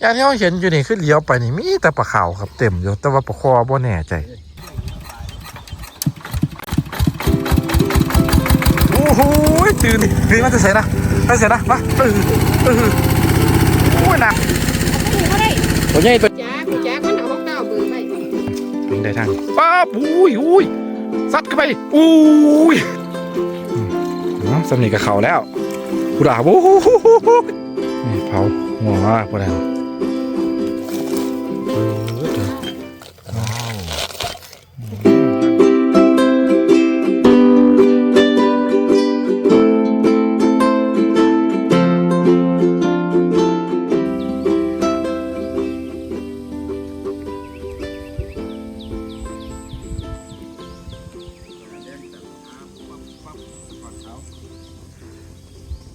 อย่างที่เราเห็นอยู่นี่คือเลี้ยวไปนี่มีแต่ปลาขาวครับเต็มอยู่แต่ว่าปลาคอบ่แน่ใจโอ้โหตื่นตื่นมาจะเสร็จนะจะเสร็จนะมาเออเออโอ้ยหนักบ่ได้ตัวใหญ่ตัวจ้ากูจ้ามันเอาของเก่าเบอร์ไปถึงได้ทางป๊าบอุ้ยอุ้ยซัดเข้าไปอุ้ยอืมอ๋อสำนีกับเขาแล้วกูด่าโอ้โหนี่เผาหัวมากพอแล้ว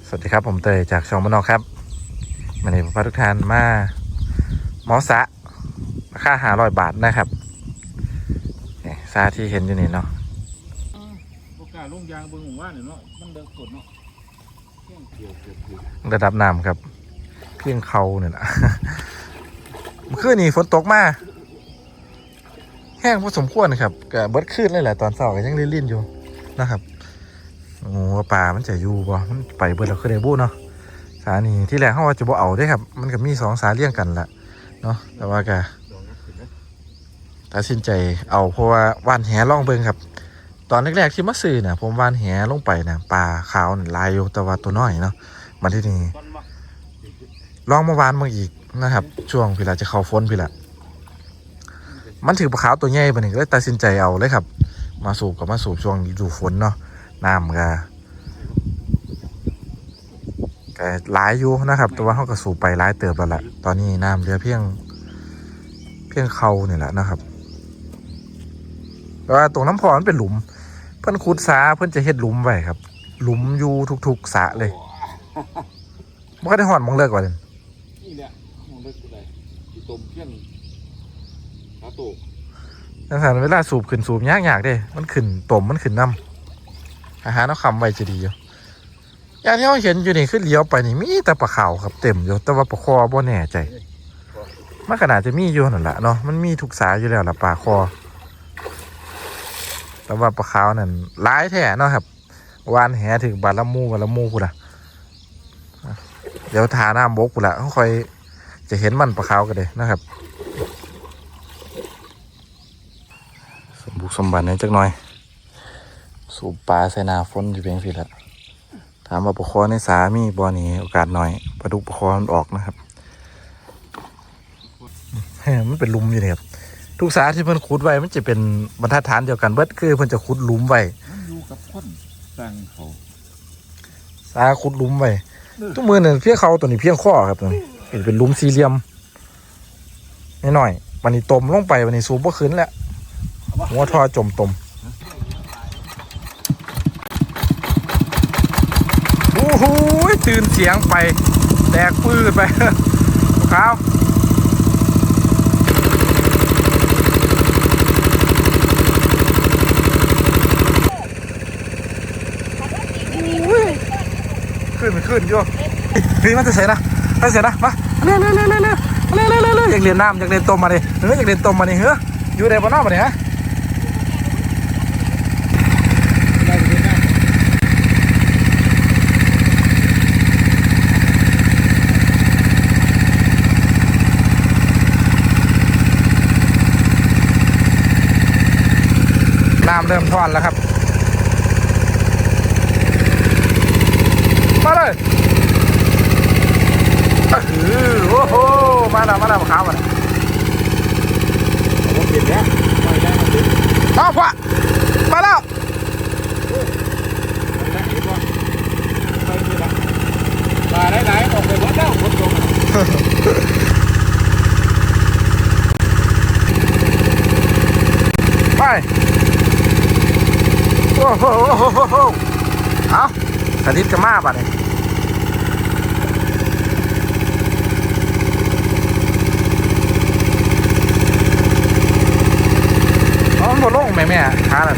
สวัสดีครับผมเตยจากช่องมนอกครับวันนี้ผมพาทุกท่านมาหมอสะราคาหาร้อยบาทนะครับนี่ซาที่เห็นอยู่นี่เนาะโอกาสลงยางเบิ่งหมู่บ้านเนี่ยเนาะมันเดินกดเนาะเที่ยงเกี่ยวเกี่ยวเกี่ยวระดับน้ำครับ เพียงเขาเนี่ยนะเมื่อคืนนี้ฝนตกมาแห้งพอสมควรครับก็เบิดขึ้นเลยแหละตอนเช้าก็ยังลิ่นๆอยู่นะครับ โอ้ป่ามันจะอยู่บ่มันไปเบิดแล้วคือได้บู้เนาะสานี่ที่แรกเขาว่าจะบ่เอาได้ครับ มันก็มีสองสาเลี่ยงกันละเนาะแต่ว่าก็ตัดสินใจเอาเพราะว่าว่านแหล่องเบิงครับ ตอนแรกๆที่มาซื้อนะผมว่านแหลงไปเนะปลาขาวลายอยู่แต่ว่าตัวน้อยเนาะมาที่นี่ลองมาวานมาอีกนะครับ ช่วงพี่ละจะเข้าฝนพี่ละมันถือปลาขาวตัวใหญ่ไปหนึ่งก็เลยตัดสินใจเอาเลยครับ มาสูบกับมาสูบช่วงดูฝนเนาะ น้ำก็ก็หลายอยู่นะครับ แต่ว่าเขาก็สูบไปหลายเติบแล้วละตอนนี้น้ำเหลือเพียง เพียงเขาเนี่ยแหละนะครับแต่ว่าตรงน้ำพอมันเป็นหลุม เพิ่นขุดสาเพิ่นจะเฮ็ดหลุมไว้ครับ หลุมอยู่ทุกๆสระเลยมันก็ได้หอนมองเลิกกว่าเลยนี่แหละมองเลิกกูได้อยู่ตมเที่ยงขาโตกจังสันเวลาสูบขึ้นสูบยากยากๆเด้ มันขึ้นตมมันขึ้นน้ำ อาหารเอาคำไว้จะดีอยู่อย่างที่เราเห็นอยู่นี่คือเลี้ยวไปนี่มีแต่ปลาขาวครับเต็มอยู่แต่ว่าปลาคอบ่แน่ใจมันขนาดจะมีอยู่นั่นแหละเนาะมันมีทุกสายอยู่แล้วล่ะปลาคอ แต่ว่าปลาขาวนั่นร้ายแท้เนาะครับวานแหถึงบาละมูบาละมูกูละเดี๋ยวทาน้ำบกกูละค่อยจะเห็นมันปลาขาวกันเลยนะครับ สมบุกสมบัติในจักหน่อย สูบปลาใส่นาฝนอยู่เพียงสิละถามว่าปลาคอในสามีบ่อนี้โอกาสหน่อยปลาดุกปลาคอมันออกนะครับแมันเป็นลุมอยู่เนี่ยครับทุกสาที่เพิ่นขุดไว้มันจะเป็นบรรทัดฐานเดียวกันเบิดคือเพิ่นจะขุดลุมไว้มันอยู่กับคนตั้งเขาสาขุดลุมไว้ทุกมือเนี่ยเพียงเขาตัวนี้เพียงข้อครับตัวนี้เป็นเป็นลุมสี่เหลี่ยมนิดหน่อยๆวันนี้ตมลงไปวันนี้สูบบ่ขึ้นแล้วหัวทอจมตม เสียงไป แตกปื้ดไปครับขึ้นขึ้นโยกนี่มันจะเสร็จนะมันเสร็จนะมาเร็วเร็วเร็วเร็วเร็วเร็วเรื่อยากเรียนน้ำอย่ากเรียนต้มมาดิเฮ้ยอย่ากเรียนต้มมาดิเฮ้ยอยู่ได้ปะน้ามาดิฮย น้ำเริ่มทอนแล้วครับ มาเลยอื้อโอ้โห มาแล้วมาแล้วมาขาวมาแล้วผมเห็นแล้วไปได้มาถึงเอาขวามาแล้วแล้วเห็นว่าไปนี่ละมาได้ไหนออกไปหมดแล้วคนตก ไป โอ้โหโอ้โหเอาสถิตกับมาป่ะเนี่ยเอามันหมดลงแม่แม่ขาน่ะ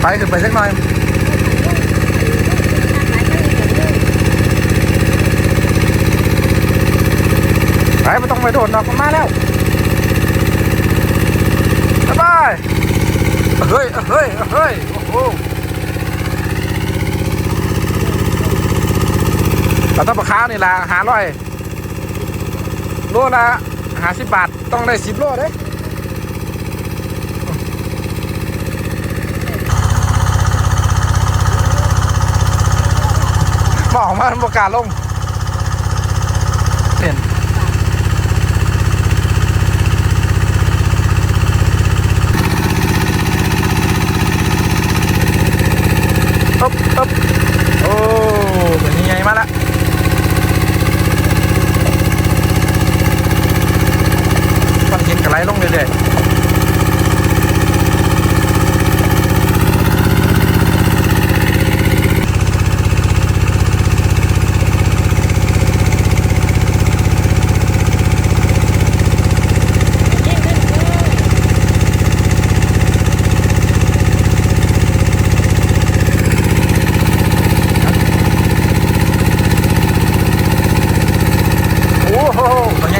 ไปขึ้นไปสักหน่อยหไม่ต้องไปโดดดอกมันมาแล้วบ๊ายบาย เฮ้ยเฮ้ยเฮ้ยโอ้โหเราต้องปลาขาวนี่ละหาร้อยโลละหาสิบบาท ต้องได้สิบโลเด้บอกมาประกล้าศลงเห็น อ๊บอ๊บโอ้เป็นยังไงมาละมันกินกระไรลงเรื่อยๆโอ้โหเป็นไง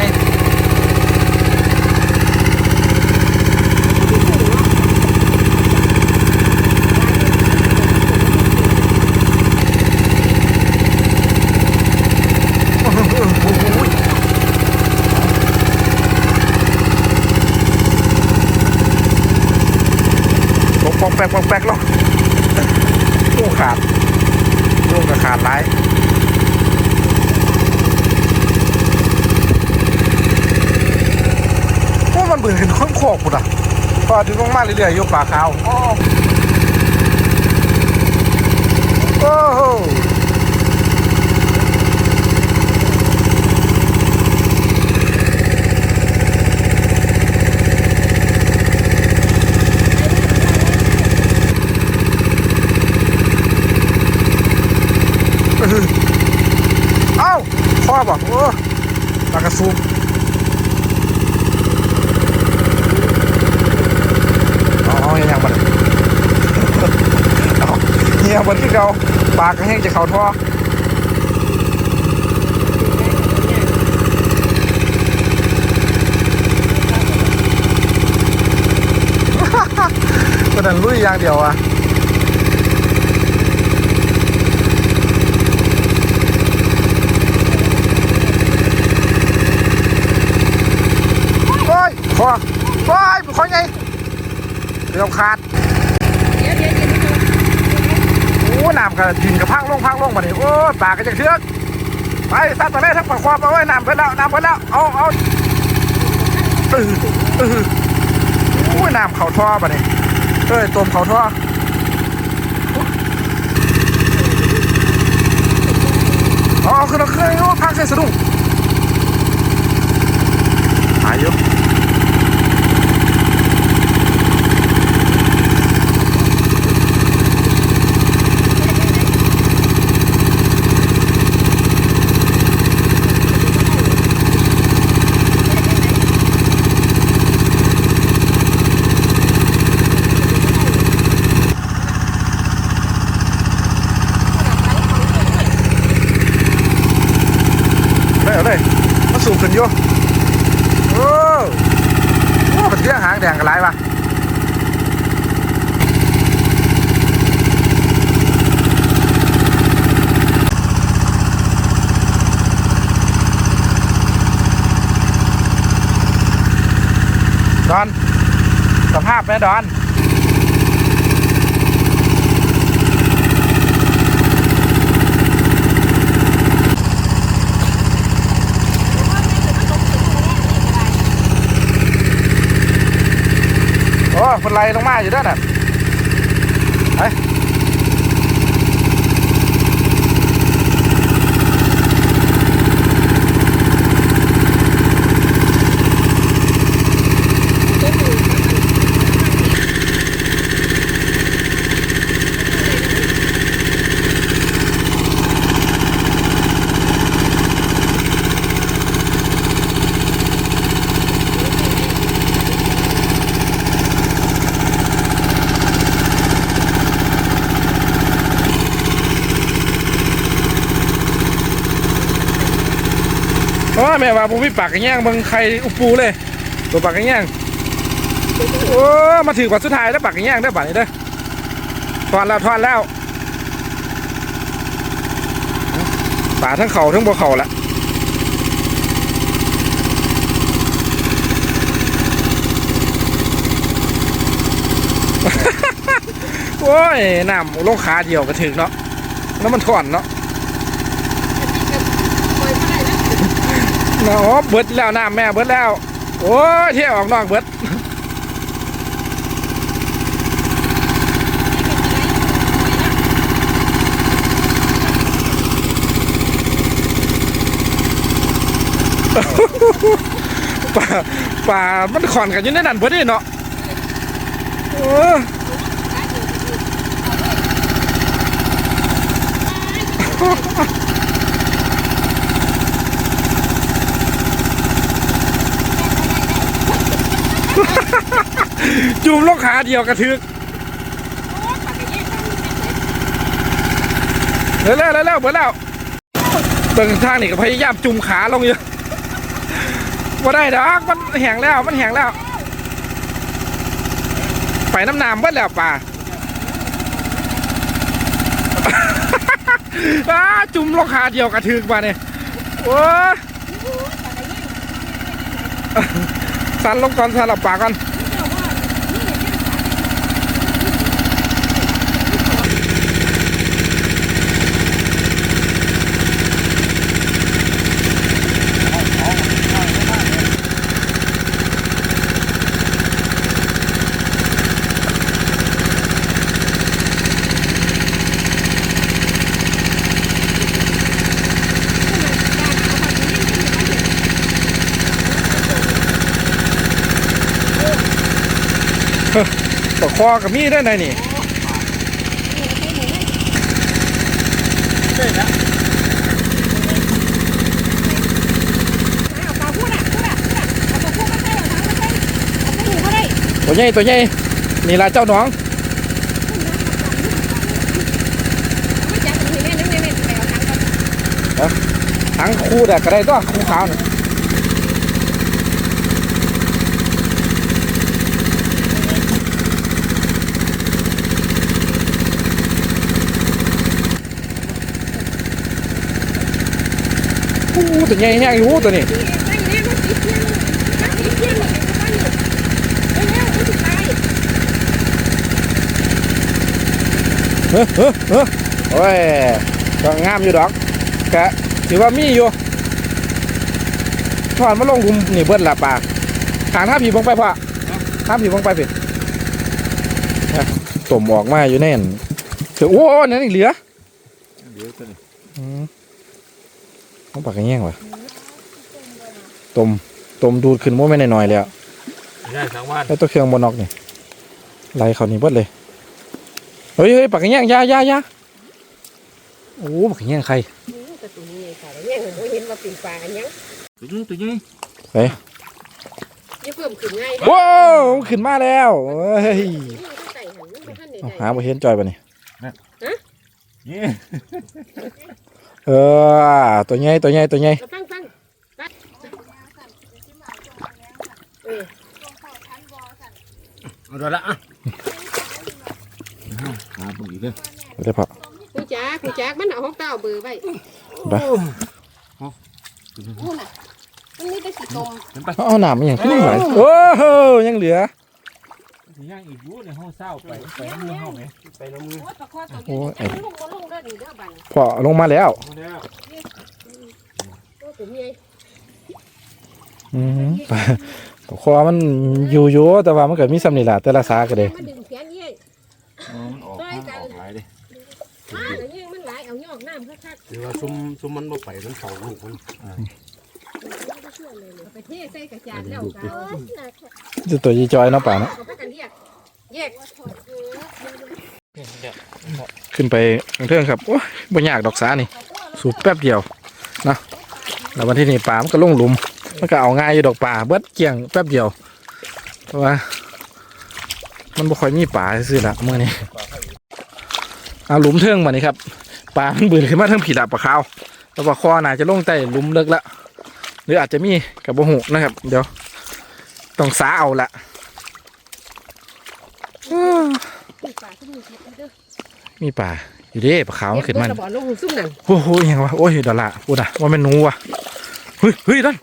โอ้โหโอ้โหปอกปอก แปกปอกแปกลงโอ้ขาดโยกกับขาดร้ายโอ้มันเบื่อขึ้นข้อมโคกปุดอะพอดึงลงมาเรื่อยๆยกปลาขาว โอ้โหอื้อเอ้าพ่อ บอกโอ้ปากระซูมเอาอย่างบัดนี้เอาเฮียบนที่เราปากแห้งจะเข่าท่อก็นั่นลุยอย่างเดียวอะโอ้ยคอโอ้ยคอไงเรือขาดโอ้น้ำก็ดินกับพังลงพังลงมาดิโอ้ปากก็จะเชือกไปซัดไปเลยทั้งปากความเอาไว้น้ำเพิ่นแล้วน้ำเพิ่นแล้วเอาเอาเออเออโอ้น้ำเข่าท่อมาดิเอ้ยต้มเข่าท่อเอาขึ้นเอาขึ้นโอ้พังใส่สะดุ้งหายอยู่เลยเอาเลยมาสูบขึ้นอยู่โอ้โอ้เป็นเรื่องหางแดงกันไรวะดอน สภาพแม่ดอนโอ้ค แม่ว่าผมมีปากกระแย่งเบิ่งใครอุปูเลย ตัวปากกระแย่งโอ้มาถือบัตรสุดท้ายแล้วปากกระแย่งได้อบัตรนี้เด้อทอนแล้วทอนแล้วป่าทั้งเขาทั้งบ่เขาละโอ้ยน้ำลงขาเดียวก็ถึงเนาะแล้วมันถอนเนาะ ปล่อยไม่ได้ แล้วเนาะเบิดแล้วน้ำแม่เบิดแล้ว โอ้เที่ยวออกนอกเบิดป่าป่ามันขอนกันอยู่ในนั้นเบิดนี่เนาะ จุ่มลงขาเดียวกระทึกปากกระเยี่ยงทำเร็วๆเร็วเบิดแล้วเบิ่งทางนี่ก็พยายามจุ่มขาลงอยู่ว่าได้ดอกมันแห้งแล้วมันแห้งแล้ว ไปน้ำน้ำเบิดแล้วป่าจุ่มลงขาเดียวกระทึกมาเนี่ยโอ้สันลงก่อนสันหลับปากก่อนตกคอกับมีดได้ไหนนี่ เอาปลาพูดอะพูดอะพูดอะเอาปลาพูดมาใส่เอาถังมาใส่เอาไปหนูก็ได้ตัวใหญ่ตัวใหญ่นี่ละเจ้าน้องไม่จับตรงนี้แม่นึกแม่แม่ไปเอาถังก่อนทั้งคู่แต่ก็ได้ตัวคู่ขาวนี่ อู้ตัวใหญ่แห้งอยู่ตัวนี้ที่ใส่แม่มันสีเขียวนสีเขียวนี่เอาไปนี่เร็วๆมันสิตายเฮ้อเฮ้อเฮ้อโอ้ยก็งามอยู่ดอกกะถือว่ามีอยู่ถอนมาลงคุมนี่เบิ้ลละปลาขางท่าผีบงไปพ่อท่าผีบงไปผิดต้มออกมาอยู่แน่นเถือโอ้นั่นอีกเหลือเดี๋ยวตัวนี้ ต้องปากกันแย่งวะต้มต้มดูดขึ้นโม้ไม่น้อยๆเลยอะได้ทั้งวันแล้วตัวเครื่องบนนอกนี่ไล่เขานี่เบิดเลย เฮ้ยเฮ้ยปากกันแย่งอยาอยาอยาโอ้ปากกันแย่งใครนี่แต่ตัวนี้ค่ะแล้วเนี่ยผมบ่เห็นว่าเป็นปลาอันยังตัวนี้ตัวนี้นี่เพิ่มขึ้นง่ายว้าวขึ้นมาแล้วเฮ้ยนี่ก็ใส่หันมันบ่ทันได้เอาได้หาบ่เห็นจอยป่ะนี่นี่ เออตัวใหญ่ตัวใหญ่ตัวใหญ่เอาฟังฟังฟังเออเอาตัวละอะหาตรงนี้เด้อเดี๋ยวพอกูจักกูจักมันเอาของเต้าเบอร์ไว้ได้นู่นน่ะมันมีแต่สีตมเห็นไปเอาหนามมันยังขึ้นไหลโอ้โหยังเหลือ สิย่างอีกอยู่ในห้องเศร้าไปไปน้ำมือห้องไหมไปน้ำมือโอ้ยปลาคอตัวนี้แต่มันลงบ่ลงเด้อนี่เด้อบัดนี้พอลงมาแล้วเอาแล้วโอ้ตัวนี้อืมปลาปลาคอมันอยู่อยู่แต่ว่ามันก็มีสำนีละแต่ละสาก็เด้มันดึงแขนเย่มันออกข้างออกหลายเลยอ่าแล้วเย่มันหลายเอายอกน้ำคักหรือว่าซุ่มซุ่มมันบ่ไปมันเผาลูกมันๆ เอาไปเทใส่กระจาดแล้วก็จะตัวยีจอยเนาะป่าเนาะเอาไปกันเรียกแยกขึ้นไปเรื่องครับโอ้ยบ่ยากดอกสานี่ สูบแป๊บเดียวนะแล้ววันที่นี่ป่ามันก็ลงหลุมมันก็เอาง่ายอยู่ดอกป่าเบิดเกี่ยงแป๊บเดียวเพราะว่า มันบ่ค่อยมีป่าซื่อละเมื่อนี้เอาหลุมเทิงมานี่ครับป่ามันบืนขึ้นมาเทิงผีดับปลาขาวแล้วปลาคอน่าจะลงใต้หลุมเลิกละ หรืออาจจะมีกับบ่หูนะครับ เดี๋ยวต้องสาเอาละอ้ามีปลาที่มีเห็ดเด้อมีป่าอยู่เด้ปลาขาวมันขึ้นมันเห็ดเบิ่งระบอกลงหุ่นซุ่มนั่นโอ้โหอิหยังวะโอ้ยดอลละพูดอะว่าแม่นหนูวะเฮ้ยเฮ้ยนั่น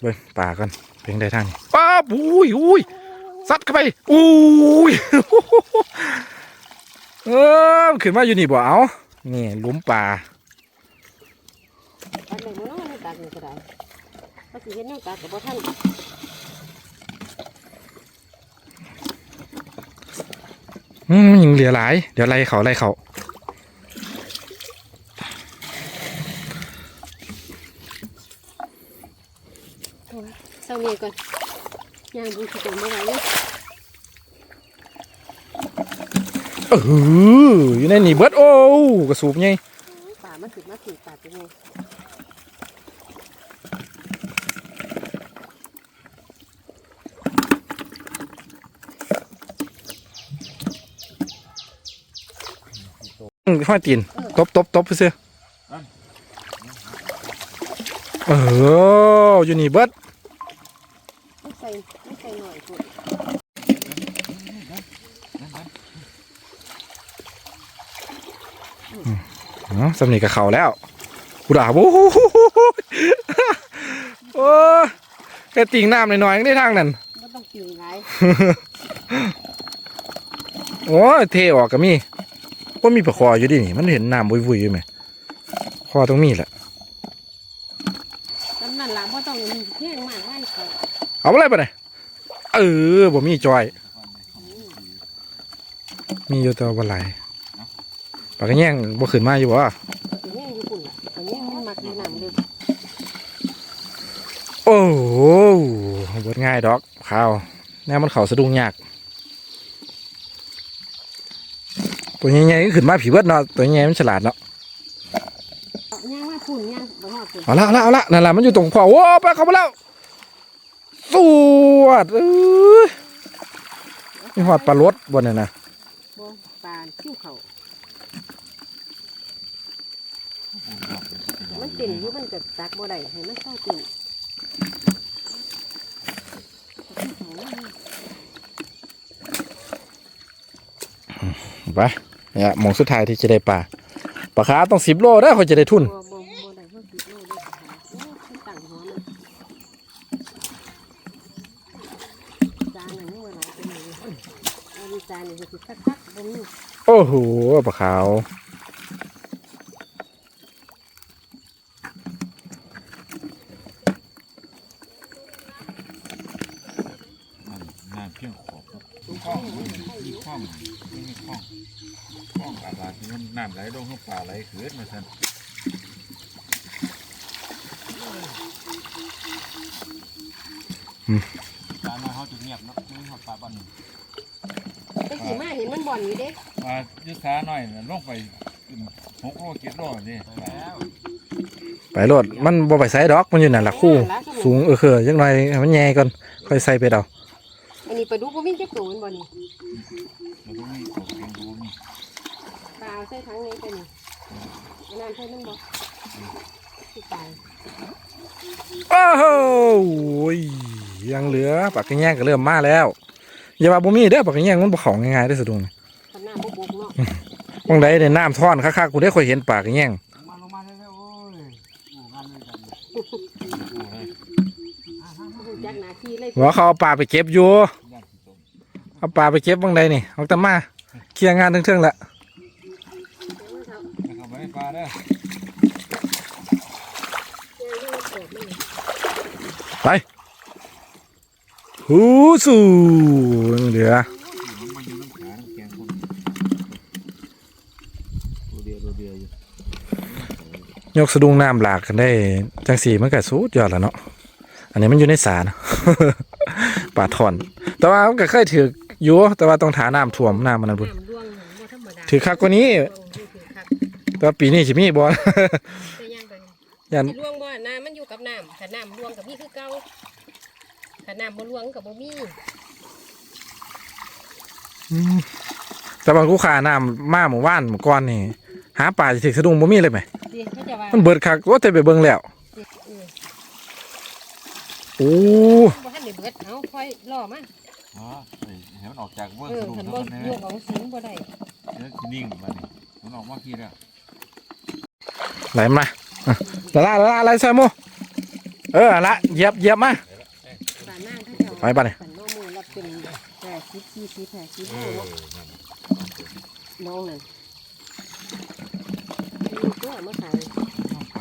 เบิ่งป่ากันเพียงใดทางนี้ป้าบอุ้ยอุ้ยซัดเข้าไปอุ้ยเออมันขึ้นมาอยู่นี่บ่เอานี่หลุมป่า อันไหนมันกนี่ก็ได้ภาษีเห็นยังตักกับบ่ท่านอืมยังเหลือหลาย เดี๋ยวไล่เขาไล่เขาเศร้าเมียก่อนย่างบุญขี้ตุ่มไม่ไหวเลยเอออยู่ในนี่เบิดโอ้กระสูบไงป่ามันถึงมาถึงป่าตัวนี้อื ห้อยตีนตบตบตบไปเสื้อเอออยู่นี่เบิดไม่ใส่ไม่ใส่หน่อยกูอ๋อสำนีกับเขาแล้วกูด่าโอ้โหโอ้ยแค่ติ่งน้ำหน่อยๆยังได้ทางนั่นไม่ต้องปิ่งไรโอ้ยเทออกก็มี ก็มีปลาคออยู่ดินี่ มันเห็นน้ำวุยๆอยู่ไหมคอต้องมีแหละน้ำนั่นหลังไม่ต้องเที่ยงมากไล่เขาเอาอะไรไปไหนเออบ่มีจอย มีอยู่แต่ว่าบ่ไหลายปลากระแยงบ่ขึ้นมาอยู่บ่ตัวนี้อยู่ปุ่นละตัวนี้มันมักอยู่น้ำเลยโอ้โหบดง่ายดอกข้าวแน่มันเขาสะดุ้งยาก ตัวใหญ่ๆก็ขึ้นมาผีเบิดเนาะตัวใหญ่มันฉลาดเนาะย่างมาปุ่นย่างบ่หอดปุ่นเอาละเอาละเอาละนั่นแหละมันอยู่ตรงขวาโอ้ไปเข้ามาแล้วสวดเอ้ยมีหอดปลารดบนนี่นนะบ่ปลาคิ้วเขามันเต็มอยู่มันจะตักบ่ได้ให้มันเศร้าติ่งไป เนี่ยหมองสุดท้ายที่จะได้ปลาปลาคาต้องสิบโลได้เขาจะได้ทุนบ่บ่บ่ได้เพิ่นติดโลดเลยโอ้ยตั้งหัวมันจานอันนี้ว่าหลายเป็นเลยอันนี้จานนี่ก็สิคักๆบ่มีโอ้โหปลาขาว น้ำเพียงขอบคล้องมีคล้องมีคล้องคล้องอาบาดที่มันน้ำไหลลงข้าง ป่าไหลเขือนมาท่านตาน้อยเขาจะเงียบเนาะไม่หอดปลาบ้านไปกี่มาเห็นมันบ่อนอยู่เด้มายุทธาหน่อยน่ะลงไปหกโลเจ็ดโลนี่แล้วไปโลดมันบ่ไปใส่ดอกมันอยู่นั่นแหละคู่ สูงเออเคือยังไงให้มันแย่ก่อนค่อยใส่ไปเดาอันนี้ปลาดุกบ่มีจักตัวมันบ่นี่ เราต้องมีของเพียงดูนี่ ปลาเอาใส่ถังนี้ไปนี่เอาน้ำใส่มันบ่สิตายโอ้โหยังเหลือปากกระแยงก็เริ่มมาแล้วอย่าว่าบ่มีเด้อปากกระแยงมันบ่ของง่ายๆได้อสะดุ้งขนาดบ่บกเนาะบางใดในน้ำท่อนคักๆกูได้เคยเห็นปากกระแยงมาลงมาเร็วๆโอ้ยโอ้งานเลยกันบ่จักหน้าที่เลยว่าเขาเอาปลาไปเก็บอยู่ย่างที่ตรงเอาปลาไปเก็บบางใดนี่เอาแต่มาเคลียร์งานทั้งๆละนะครับไม่ ปลาเด้อหูสูเหลือายกงเดียวตัวเดียยกสะดุ้งน้ำหลากกันได้ จังสีมันก็สุดยอดแล้วเนาะอันนี้มันอยู่ในสานะปลาทอน แต่ว่ามันก็เคยถืออยู่แต่ว่าต้องถาน้ำท่วมน้ำมันนั่นพุ่นน้ำร่วงบ่ธรรมดถือคักกว่านี้ แต่ว่าปีนี้สิมีบ่แต่ย่างไปยันร่วงบ่น้ำมันอยู่กับน้ำถ้าน้ำร่วงกับมีคือเก่าถ้าน้ำบ่ร่วงกับบ่มีแต่บางกูขาน้ำมาหมู่บ้านหมู่ก้อนนี่หาปลาจะถึกสะดุ้งบ่มีเลยไหมสิเขาจะว่ามันเบิดคักว่าแต่ไปเบิ่งแล้วเออโอ้บ่ทันได้เบิดเอาค่อยรอมาอ๋อเฮ้ยเห็นมันออกจากเวิร์เอกอสรุปคันแล้วบ่มันยเนี่ยกเอาสิงบ่ได้เดี๋ยวสินิ่งมานี่มันออกมาขี้แล้ว ไหลมาอะละละละละอะไรใส่หมูเออละเหยียบเหยียบมาบ้านนางเขาเจ้าไปบ้านนี่บ้านน้องมือรับเป็นแปดสิบสี่สิบแปดสิบโลเนาะน้องนั่นมีตัวมาขายเอาไป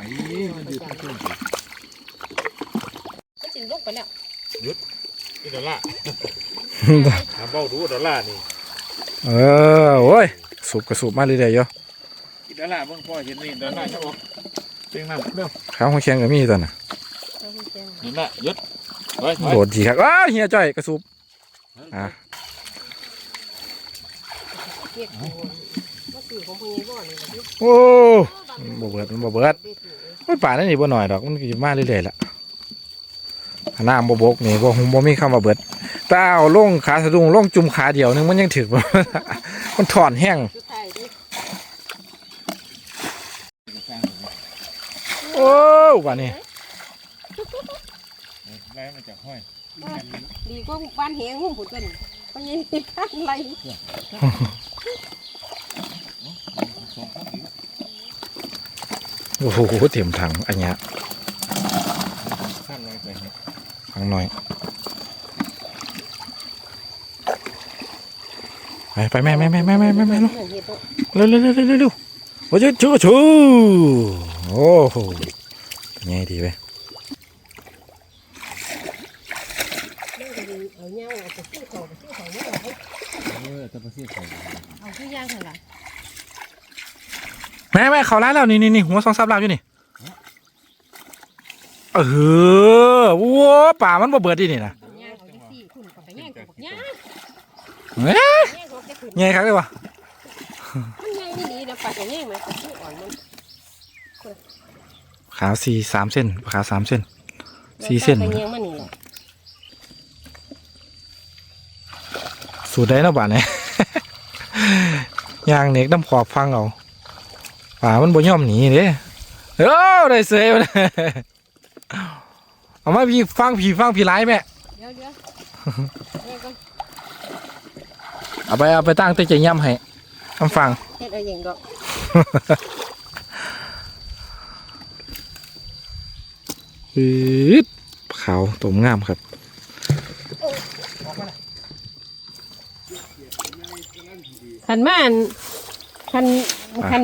มันยืดขึ้นสิก็จินลกไปแล้วนี่ดอลลาร์หาเบ้าดูดอลลาร์นี่ เออ โอ้ย สูบกระสูบมาเรื่อยๆอยู่อี ดอลลาร์เบิ่งพ่อเห็นนี่ดอลลาร์จะออกเต็งน้ำเร็วข้าวหัวเคียงก็มีตอนน่ะเอาคุณแจงนี่ละหยุดไว้ไว้โดดดีครับอ้าวเฮียจ้อยกระสูบอะเก็บตัวก็คือของพญายบ่อนี่แหละที่โอ้บ่เบิดมันบ่เบิดได้ถูกมันป่านั่นนี่บ่หน่อยดอกมันก็สิมาเรื่อยๆล่ะอันน้ำบ่บกนี่บ่คงบ่มีคำว่าเบิดแต่เอาลงขาสะดุ้งลงจุ่มขาเดียวนึงมันยังถึกบ่มันถอนแห้ง สุดท้ายดิ โอ้ว่านี่ไล่มาจากห้อยดีก็บ้านแหงหุ้มผุดกันพญายข้างไรสองข้างอีกโอ้โหเต็มถังอันเนี้ยข้างลอยไปเนี่ยฟังหน่อยไปไปแม่แม่แม่แม่แม่แม่แม่ลูกเห็ดตัวเร็วเร็วเร็วเร็วเร็วเร็วโอ้ยชูชู โอ้โหเป็นไงดีไปนั่งก็ดีเอาเงาเอาไปซื้อของไปซื้อของเนี่ยเอาเออตะประเสียใส่เอาซื้อย่างเท่าไหร่แม่แม่เขาร้ายแล้วนี่นี่นี่หัวสองซับลาบอยู่นี่เออวัวป่ามันบ่เบิดดินี่นะเอาย่างเอาที่สี่คุณกับไปย่างกับย่างเฮ้ยย่างเขาจะขึ้นไงครับเลยวะมันย่างนี่ดีนะปลาจะย่างไหมปลาที่อ่อนมัน ขาวสี่สามเส้นขาวสามเส้นสี่เส้นปลาย่างมันนี่แหละสูตรได้นะบ้านเนี่ยย่างเน็กน้ำขอบฟังเอาป่ามันบ่ยอมหนีเด้เออได้เสยมาเลยเอามาพี่ฟังพี่ฟังพี่ร้ายแม่ เดี๋ยวเดี๋ยวย่างก่อนเอาไปเอาไปตั้งเต้ใจย่ำให้ทำฟังเฮ็ดเอาอย่างดอก อืดขาวตมงามครับขันมาอันขันขัน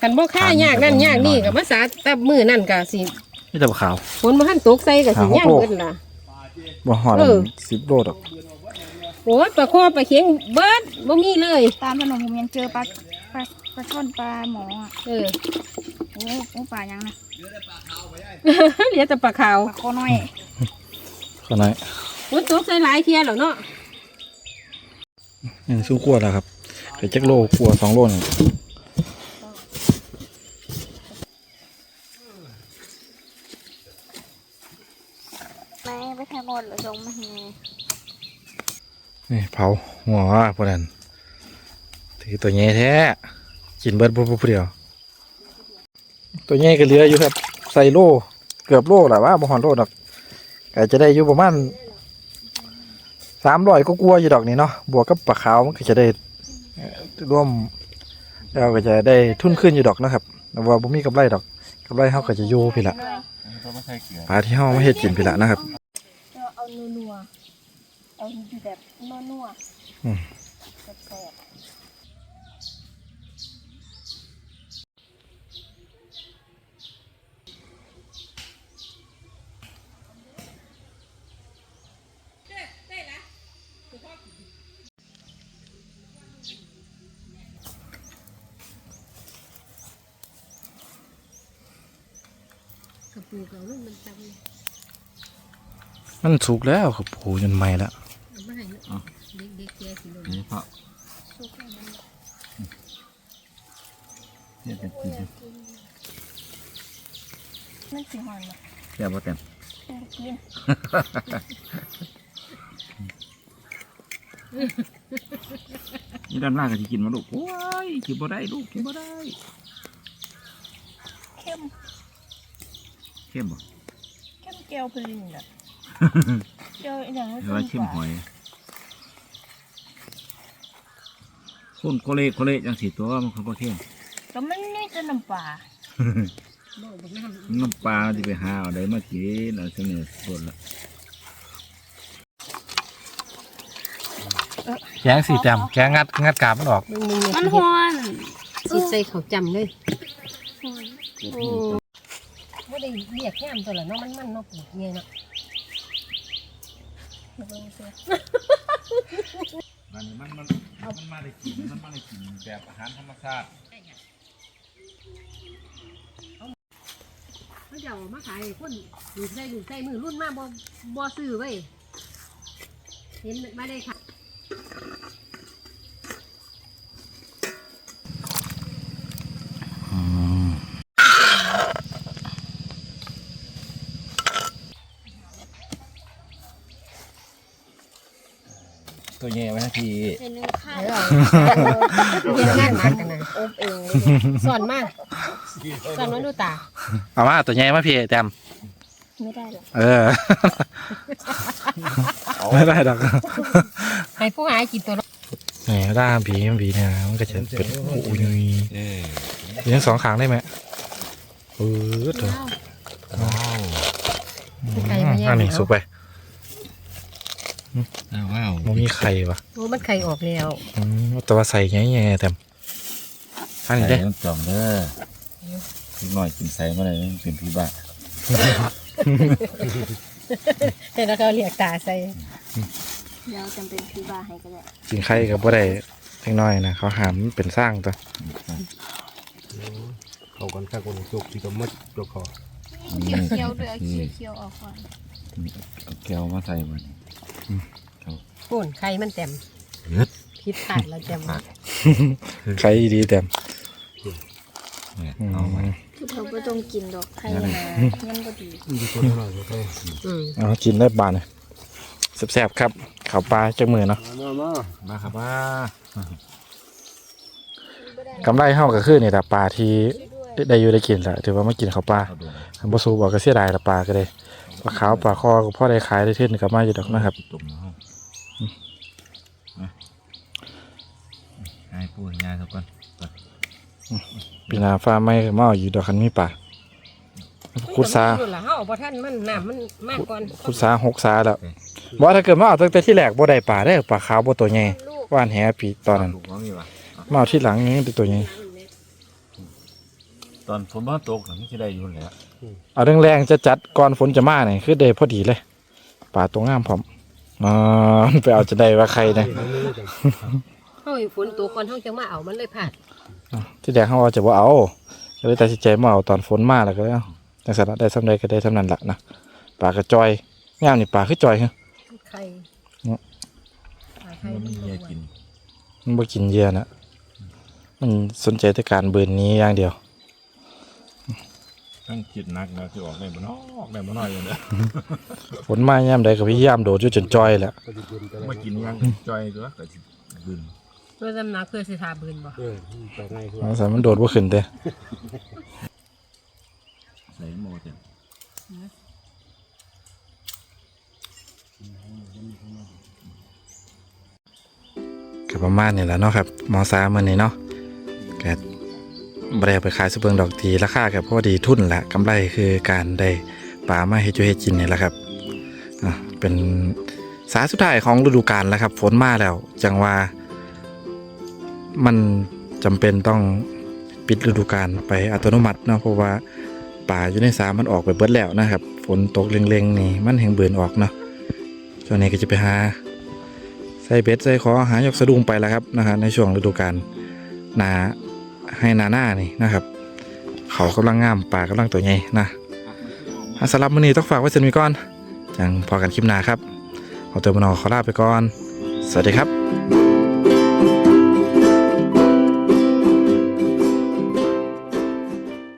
ขันบ่ค่ายากนั่นยากนี่กับภาษาตับมือนั่นก็สินี่แต่ขาวฝนบ่ทันตกใส่ก็สิย่างเบิดล่ะบ่หอดเออสิบโลดอกโอ้ยปลาคอปลาเข็งเบิดบ่มีเลย ตามถนนผมยังเจอปลาปลาปลาช่อนปลาหมออะเออ โอ้โอ้ปลายังนะเหลือแต่ปลาขาวปลาคอน้อยก็น้อยฝนตกใส่หลายเที่ยแล้วเนาะนี่สู้กลัวแล้วครับเดี๋ยวจักโลกลัวสองโลนี่แม่ไปทำหมดหรือลงมาเฮนี่เผาหัวพวกนั้นถือตัวใหญ่แท้กินเบิดปุ๊บปุ๊บเดียว ตัวใหญ่ก็เหลืออยู่ครับ ใส่โลเกือบโลแหละว่าบ่หอนโลดอกก็จะได้อยู่ประมาณสามร้อยก็กลัวอยู่ดอกนี่เนาะบวกกับปลาขาวมันก็จะได้เอ่อร่วมเราก็จะได้ทุนขึ้นอยู่ดอกนะครับแต่ว่าบ่มีกำไรดอกกำไรเฮาก็จะอยู่พี่ละเขาไม่ใส่เกลือปลาที่เฮามาเฮ็ดกินพี่ละนะครับเราเอานัวๆเอาแบบนัว กระปูกเอาลูกมันตำมันสุกแล้วครับโอ้จนไหม้แล้วเอามาให้เนาะเด็กๆแก่สิโดนนี่เพราะเนี่ยเป็นกินๆมันสีหอนเนาะแค่บ่เต็มกินนี่ด้านล่างก็จะกินมาลูกโอ้ยกินบ่ได้ลูกกินบ่ได้ เข้มเข้มบ่เข้มแก้วพลินอะแก้วอีหยังไม่เดี๋ยวเราชิมหปลาอยคนโคเล่โคเล่จังสีตัวมันเขาบ่เข้มก็มันนี่จะน้ำปลาบอกบอกน้ำน้ำปลาที่ไปหาเอาได้มากินเอาเสนอส่วนละแกงสีแต้มแกงงัดงัดกาบมันออกมึงมึงมันเนี่ยหอนสิใส่เขาวจำเลย โอ้ ไม่ได้เรียกแค่มตัวละเนาะมันมันเนาะปลูกเนี่ยเนาะมันมันมันมันมาได้กินมันมาได้กินแบบอาหารธรรมชาติเขาจะเอามาขายให้คนดูใส่ดูใส่มือรุ่นมาบ่บ่ซื้อไว้ยเห็นมาได้ค่ะ ตัวใหญ่ไว้นะพี่ เป็นนึ่งข้าวเออเรียนงานมากันนะอบเองเลยสอนมากสอนมันดูตา เอามาตัวใหญ่มาพี่แตมไม่ได้หรอกเออ ไม่ได้ดอกให้ผู้หายกินตัวนี่ด้ามผีมันผีเนี่ยมันก็จะเป็นโอ้ยเออเลี้ยงสองขางได้ไหมเออตัวว้าวอันนี้สุกไป ว้าวมันมีไข่ปะโอ้มันไข่ออกแล้วอืมแต่ว่าใส่ไงไงแต้มอันนี้ใส่เด้ต้องจอมเด้อนิดหน่อยกินใส่เมื่อไหร่เป็นพี่บ้าเห็นแล้วเขาเรียกตาใส่เดี๋ยวจำเป็นพี่บาให้ก็ได้กินไข่กับบ่ได้เล็กน้อยนะเขาหามนเป็นสร้างตัวเขากันข้างคนจุกที่ก็มัดจุกคอเคี้ยวเคี้ยวๆด้วยเอาเคี้ยวเคี้ยวๆออกก่อนเอาแก้วมาใส่มัน โอนไข่มันเต็มเฮ็ดพิษขาดแล้วเต็มไข่ดีแต้มเนี่ยอืมเอามาผู้เฒ่าก็ต้องกินดอกไข่นะมันก็ดีมีตัวหน่อยก็ได้อืมเอากินได้บานเลยแซ่บๆครับข้าวปลาจากมือเนาะมามามาครับมากำไรเฮาก็คือนี่แหละปลาที่ได้อยู่ได้กินแหละถือว่ามากินข้าวปลาเอาดูคันบ่สูบอกก็เสียดายละปลาก็ได้ ปลาขาวปลาคอก็พอได้ขายได้เทื่นกลับมาอยู่ดอกนะครับตุ่มนะครับนะให้ปูให้ยาสักก่อนปีหนาฟ้าไม่ก็มาเอาอยู่ดอกคันมีปลาขุดซารุ่นละเฮาบ่ทันมันน้ำมันมากก่อนขุดซาหกซาแล้วบ่ถ้าเกิดมาเอาตั้งแต่ที่แรกบ่ได้ปลาได้อปลาขาวบ่ตัวใหญ่ลูกว่านแหปีตอนนั้นลูกว่ามีวะมาเอาที่หลังนี่เป็นตัวใหญ่ ตอนฝนบ้าตกหลังที่ได้อยู่แล้วเอาแรงๆจะจัดก่อนฝนจะมานี่คือได้พอดีเลยปลาตัวงามพร้อมอ๋อไปเอาจะได้ว่าใครนะเฮาให้ฝนตกก่อนเฮาจะมาเอามันเลยพลาดที่แรกเขาว่าจะว่าเอาก็เลยตัดสินใจมาเอาตอนฝนมาแล้วก็เลยเอาจังสันละได้สำใดก็ได้สำนั้นละนะปลากระจอยงามนี่ปลาคือจอยฮะไข่เนาะไข่มันมันมีก็เยอ้อะวนกินมันบ่กินเหยื่อนะมันสนใจแต่การเบิร์นนี้อย่างเดียว ทั้งคิดนักนะคือออกได้บ่น้อยออกได้บ่น้อยอยู่เนี่ยฝนมาย่ำใดก็พยายามโดดอยู่จนจอยแหละก็จะเดินไปมากินยังจอยก็ก็สิบึนเพื่อจำนักเพื่อสิทาบืนบ่เออไปไงคือสงสัยมันโดดบ่ขึ้นเด้ใส่หม้อเต็มก็ประมาณนี้แหละเนาะครับหมอซามันนี่เนาะก็ บ่ได้เอาไปขายสเปิงดอกทีราคาก็พอดีทุนละกำไรคือการได้ปลามาให้จุเฮ็ดกินนี่แหละครับเป็นสาสุดท้ายของฤดูกาลแล้วครับ ฝนมาแล้ว จังว่า มันจำเป็นต้องปิดฤดูกาลไปอัตโนมัติเนาะเพราะว่าป่าอยู่ในสามันออกไปเบิดแล้วนะครับ ฝนตกเล็งๆนี่มันแห่งเบือนออกเนาะช่วงนี้ก็จะไปหาใส่เบ็ดใส่ขอหายกสะดุ้งไปแล้วครับนะฮะในช่วงฤดูกาลนา ให้นาหน้านี่นะครับ เขากำลังงามป่ากำลังตัวใหญ่นะสำหรับมื้อนี้ต้องฝากไว้สินมีก่อนจังพอกันคลิปหน้าครับเอาตัวมานอขอลาไปก่อน สวัสดีครับ